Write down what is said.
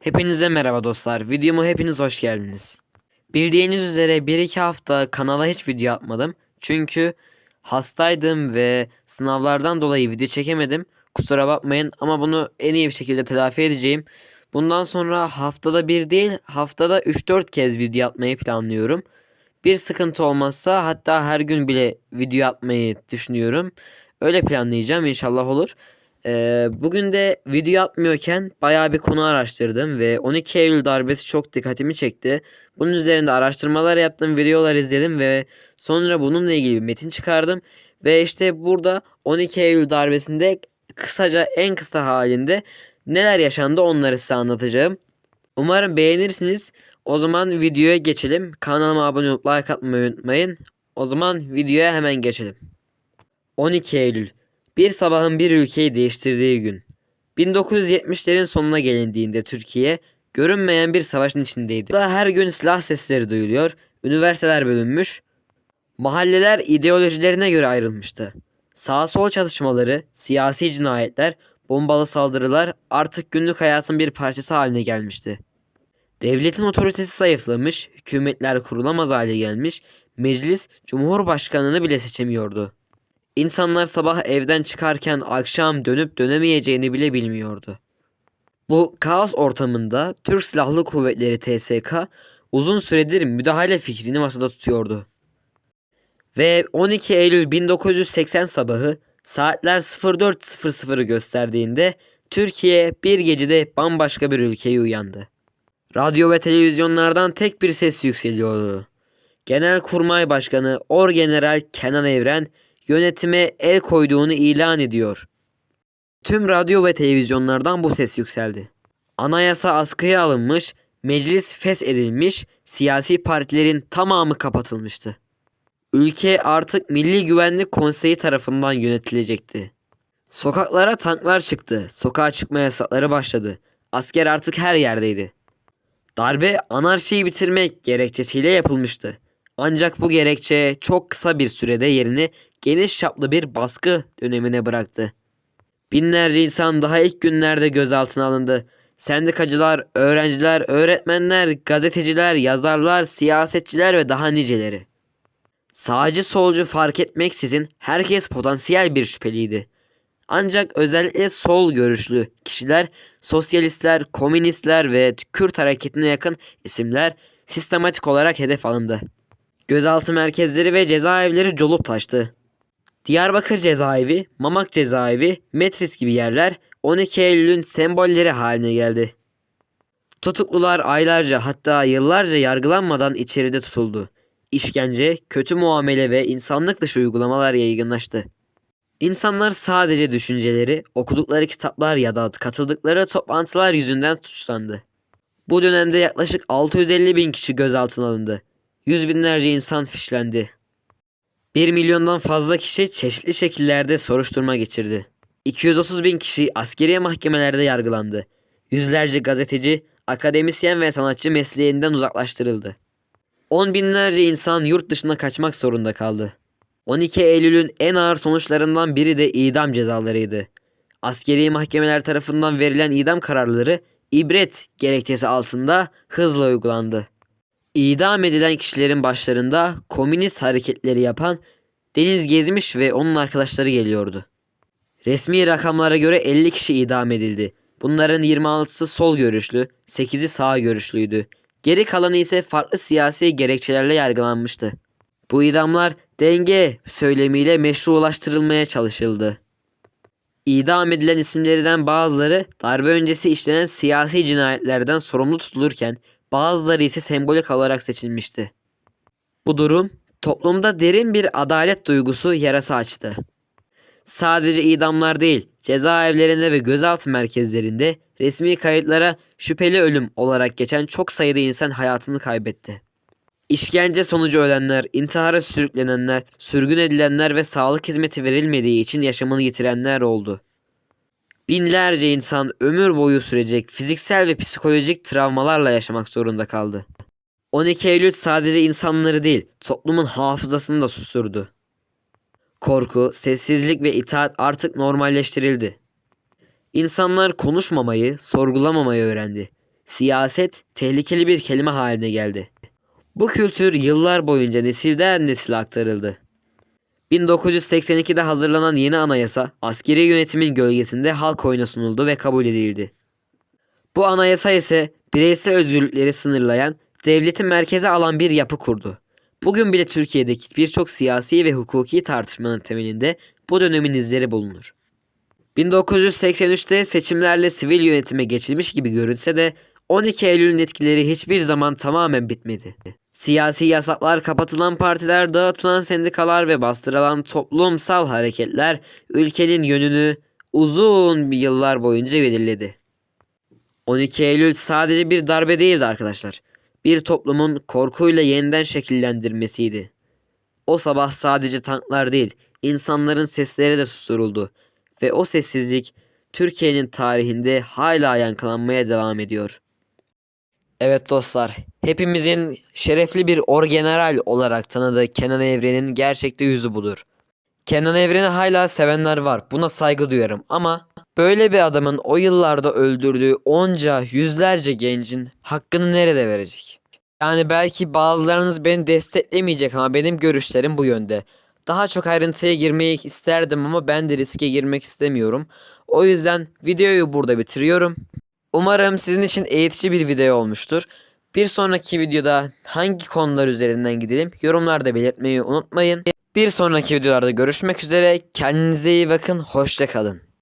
Hepinize merhaba dostlar. Videoma hepiniz hoş geldiniz. Bildiğiniz üzere 1-2 hafta kanala hiç video atmadım. Çünkü hastaydım ve sınavlardan dolayı video çekemedim. Kusura bakmayın ama bunu en iyi bir şekilde telafi edeceğim. Bundan sonra haftada bir değil haftada 3-4 kez video atmayı planlıyorum. Bir sıkıntı olmazsa hatta her gün bile video atmayı düşünüyorum. Öyle planlayacağım inşallah olur. Ee, bugün de video atmıyorken bayağı bir konu araştırdım ve 12 Eylül darbesi çok dikkatimi çekti. Bunun üzerinde araştırmalar yaptım, videolar izledim ve sonra bununla ilgili bir metin çıkardım. Ve işte burada 12 Eylül darbesinde kısaca en kısa halinde neler yaşandı onları size anlatacağım. Umarım beğenirsiniz. O zaman videoya geçelim. Kanalıma abone olup like atmayı unutmayın. O zaman videoya hemen geçelim. 12 Eylül bir sabahın bir ülkeyi değiştirdiği gün. 1970'lerin sonuna gelindiğinde Türkiye görünmeyen bir savaşın içindeydi. Burada her gün silah sesleri duyuluyor, üniversiteler bölünmüş, mahalleler ideolojilerine göre ayrılmıştı. Sağ sol çatışmaları, siyasi cinayetler, bombalı saldırılar artık günlük hayatın bir parçası haline gelmişti. Devletin otoritesi zayıflamış, hükümetler kurulamaz hale gelmiş, meclis cumhurbaşkanını bile seçemiyordu. İnsanlar sabah evden çıkarken akşam dönüp dönemeyeceğini bile bilmiyordu. Bu kaos ortamında Türk Silahlı Kuvvetleri TSK uzun süredir müdahale fikrini masada tutuyordu. Ve 12 Eylül 1980 sabahı saatler 04.00'ı gösterdiğinde Türkiye bir gecede bambaşka bir ülkeye uyandı. Radyo ve televizyonlardan tek bir ses yükseliyordu. Genelkurmay Başkanı Orgeneral Kenan Evren yönetime el koyduğunu ilan ediyor. Tüm radyo ve televizyonlardan bu ses yükseldi. Anayasa askıya alınmış, meclis feshedilmiş, siyasi partilerin tamamı kapatılmıştı. Ülke artık Milli Güvenlik Konseyi tarafından yönetilecekti. Sokaklara tanklar çıktı, sokağa çıkma yasakları başladı. Asker artık her yerdeydi. Darbe anarşiyi bitirmek gerekçesiyle yapılmıştı. Ancak bu gerekçe çok kısa bir sürede yerini geniş çaplı bir baskı dönemine bıraktı. Binlerce insan daha ilk günlerde gözaltına alındı. Sendikacılar, öğrenciler, öğretmenler, gazeteciler, yazarlar, siyasetçiler ve daha niceleri. Sağcı solcu fark etmeksizin herkes potansiyel bir şüpheliydi. Ancak özellikle sol görüşlü kişiler, sosyalistler, komünistler ve Kürt hareketine yakın isimler sistematik olarak hedef alındı. Gözaltı merkezleri ve cezaevleri colup taştı. Diyarbakır cezaevi, Mamak cezaevi, Metris gibi yerler 12 Eylül'ün sembolleri haline geldi. Tutuklular aylarca hatta yıllarca yargılanmadan içeride tutuldu. İşkence, kötü muamele ve insanlık dışı uygulamalar yaygınlaştı. İnsanlar sadece düşünceleri, okudukları kitaplar ya da katıldıkları toplantılar yüzünden suçlandı. Bu dönemde yaklaşık 650 bin kişi gözaltına alındı. Yüz binlerce insan fişlendi. 1 milyondan fazla kişi çeşitli şekillerde soruşturma geçirdi. 230 bin kişi askeri mahkemelerde yargılandı. Yüzlerce gazeteci, akademisyen ve sanatçı mesleğinden uzaklaştırıldı. On binlerce insan yurt dışına kaçmak zorunda kaldı. 12 Eylül'ün en ağır sonuçlarından biri de idam cezalarıydı. Askeri mahkemeler tarafından verilen idam kararları ibret gerekçesi altında hızla uygulandı. İdam edilen kişilerin başlarında komünist hareketleri yapan Deniz Gezmiş ve onun arkadaşları geliyordu. Resmi rakamlara göre 50 kişi idam edildi. Bunların 26'sı sol görüşlü, 8'i sağ görüşlüydü. Geri kalanı ise farklı siyasi gerekçelerle yargılanmıştı. Bu idamlar denge söylemiyle meşrulaştırılmaya çalışıldı. İdam edilen isimlerden bazıları darbe öncesi işlenen siyasi cinayetlerden sorumlu tutulurken bazıları ise sembolik olarak seçilmişti. Bu durum toplumda derin bir adalet duygusu yarası açtı. Sadece idamlar değil, cezaevlerinde ve gözaltı merkezlerinde resmi kayıtlara şüpheli ölüm olarak geçen çok sayıda insan hayatını kaybetti. İşkence sonucu ölenler, intihara sürüklenenler, sürgün edilenler ve sağlık hizmeti verilmediği için yaşamını yitirenler oldu. Binlerce insan ömür boyu sürecek fiziksel ve psikolojik travmalarla yaşamak zorunda kaldı. 12 Eylül sadece insanları değil, toplumun hafızasını da susturdu. Korku, sessizlik ve itaat artık normalleştirildi. İnsanlar konuşmamayı, sorgulamamayı öğrendi. siyaset tehlikeli bir kelime haline geldi. Bu kültür yıllar boyunca nesilden nesile aktarıldı. 1982'de hazırlanan yeni anayasa askeri yönetimin gölgesinde halk oyuna sunuldu ve kabul edildi. Bu anayasa ise bireysel özgürlükleri sınırlayan, devleti merkeze alan bir yapı kurdu. Bugün bile Türkiye'deki birçok siyasi ve hukuki tartışmanın temelinde bu dönemin izleri bulunur. 1983'te seçimlerle sivil yönetime geçilmiş gibi görünse de 12 Eylül'ün etkileri hiçbir zaman tamamen bitmedi. Siyasi yasaklar, kapatılan partiler, dağıtılan sendikalar ve bastırılan toplumsal hareketler ülkenin yönünü uzun bir yıllar boyunca belirledi. 12 Eylül sadece bir darbe değildi arkadaşlar. Bir toplumun korkuyla yeniden şekillendirmesiydi. O sabah sadece tanklar değil, insanların sesleri de susturuldu ve o sessizlik Türkiye'nin tarihinde hala yankılanmaya devam ediyor. Evet dostlar, hepimizin şerefli bir orgeneral olarak tanıdığı Kenan Evren'in gerçekte yüzü budur. Kenan Evren'i hala sevenler var. Buna saygı duyarım ama böyle bir adamın o yıllarda öldürdüğü onca yüzlerce gencin hakkını nerede verecek? Yani belki bazılarınız beni desteklemeyecek ama benim görüşlerim bu yönde. Daha çok ayrıntıya girmeyi isterdim ama ben de riske girmek istemiyorum. O yüzden videoyu burada bitiriyorum. Umarım sizin için eğitici bir video olmuştur. Bir sonraki videoda hangi konular üzerinden gidelim yorumlarda belirtmeyi unutmayın. Bir sonraki videolarda görüşmek üzere. Kendinize iyi bakın. Hoşça kalın.